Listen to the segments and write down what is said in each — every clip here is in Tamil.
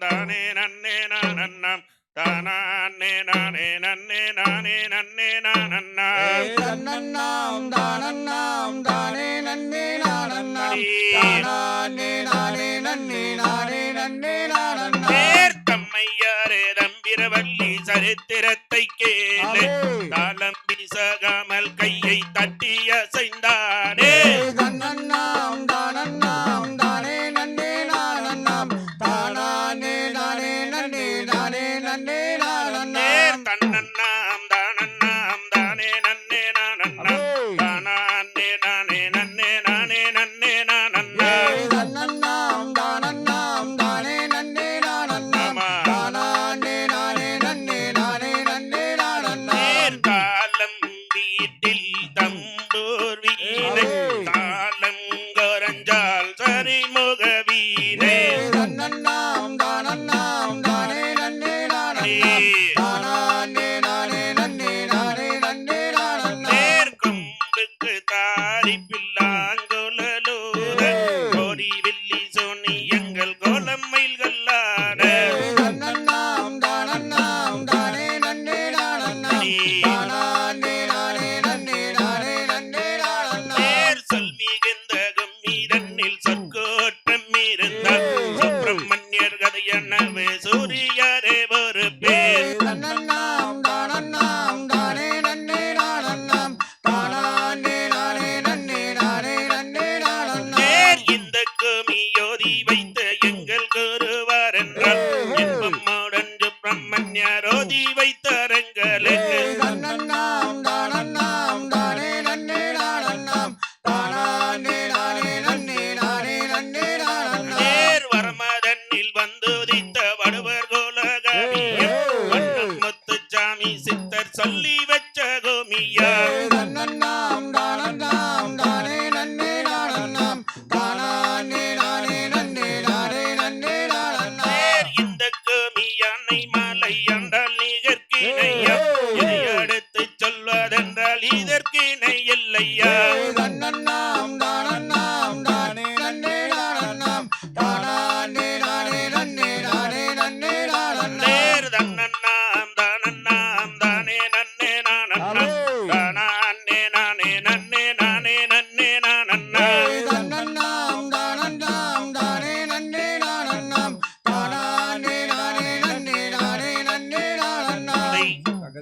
தானே நன்னே நான் அண்ணம். தானே நானே நன்னே நானே நன்னே நான் அண்ணா தன்னண்ணாம் தானண்ணாம் தானே நன்னே நான் அண்ணா தானே. நானே நன்னே நானே நன்னே நான் அண்ணா தம்மையாரே தம்பிரவல்லி சரித்திரத்தை கேளு. தாளம் வீசகாமல் கையை தட்டிய நன்னே நன்னா தானா அன்னே நானே நன்னே நானே நன்னே நானன்னா நன்னாம் தானன்னாம் தானே நன்னே தம்பூர் வீணை? தாளம் கரஞ்சால் சரிமுக கொண்டாடி பில்லாங்குழலூர கோடி வில்லி சோனி எங்கள் கோலம் மயில்கள்ளாட சற்கோற்றம் இருந்தால் சுப்பிரமணியர் கதை சூரியரே ஒரு பே வைத்த ரங்களுக்கு நேர் வரமதனில் வந்துதித்த வடுவர் கோலகடியம் மொத்துச்சாமி சித்தர் சொல்லி வச்ச கோமியா. இதை அடுத்து சொல்வதென்றால் இதை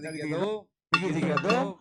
Arigato. Arigato.